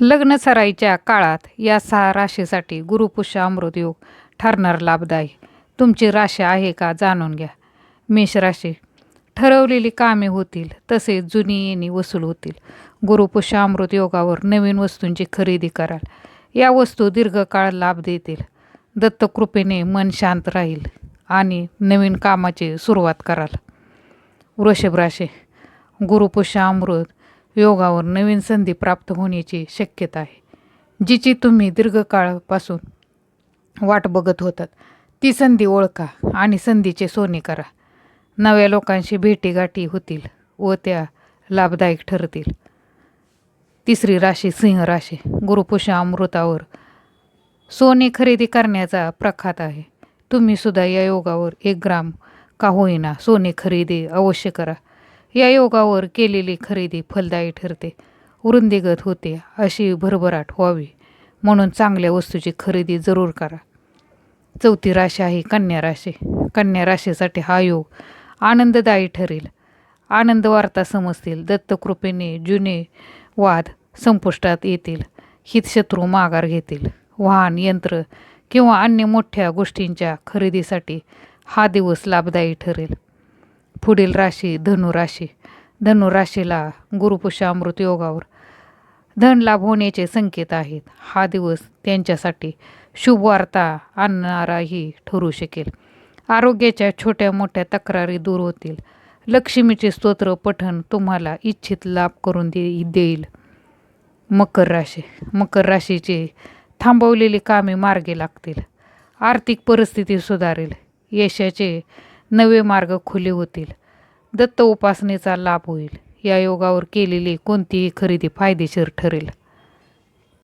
लग्न सराईच्या काळात या सहा राशीसाठी गुरुपुष्य अमृत योग ठरणार लाभदायी. तुमची राशी आहे का जाणून घ्या. मेष राशी. ठरवलेली कामे होतील तसेच जुनी येणी वसूल होतील. गुरुपुष्य अमृत योगावर नवीन वस्तूंची खरेदी कराल. या वस्तू दीर्घकाळ लाभ देतील. दत्तकृपेने मन शांत राहील आणि नवीन कामाची सुरुवात कराल. वृषभ राशी. गुरुपुष्य अमृत योगावर नवीन संधी प्राप्त होण्याची शक्यता आहे जिची तुम्ही दीर्घकाळापासून वाट बघत होतात. ती संधी ओळखा आणि संधीचे सोने करा. नव्या लोकांशी भेटीगाठी होतील व त्या लाभदायक ठरतील. तिसरी राशी सिंह राशी. गुरुपुष्य अमृतावर सोने खरेदी करण्याचा प्रखात आहे. तुम्ही सुद्धा या योगावर एक ग्राम का होईना सोने खरेदी अवश्य करा. या योगावर केलेली खरेदी फलदायी ठरते. वृंदीगत होते अशी भरभराट व्हावी. म्हणून चांगल्या वस्तूची खरेदी जरूर करा. चौथी राशी आहे कन्या राशी. कन्या राशीसाठी हा योग आनंददायी ठरेल. आनंद वार्ता समजतील. दत्तकृपेने जुने वाद संपुष्टात येतील. हितशत्रू माघार घेतील. वाहन यंत्र किंवा अन्य मोठ्या गोष्टींच्या खरेदीसाठी हा दिवस लाभदायी ठरेल. पुढील राशी धनुराशी. धनुराशीला गुरुपुष्य अमृत योगावर धन लाभ होण्याचे संकेत आहेत. हा दिवस त्यांच्यासाठी शुभवार्ता आणणाराही ठरू शकेल. आरोग्याच्या छोट्या मोठ्या तक्रारी दूर होतील. लक्ष्मीचे स्तोत्र पठण तुम्हाला इच्छित लाभ करून दे देईल. मकर राशी. मकर राशीचे थांबवलेली कामे मार्गे लागतील. आर्थिक परिस्थिती सुधारेल. यशाचे नवे मार्ग खुले होतील. दत्त उपासनेचा लाभ होईल. या योगावर केलेली कोणतीही खरेदी फायदेशीर ठरेल.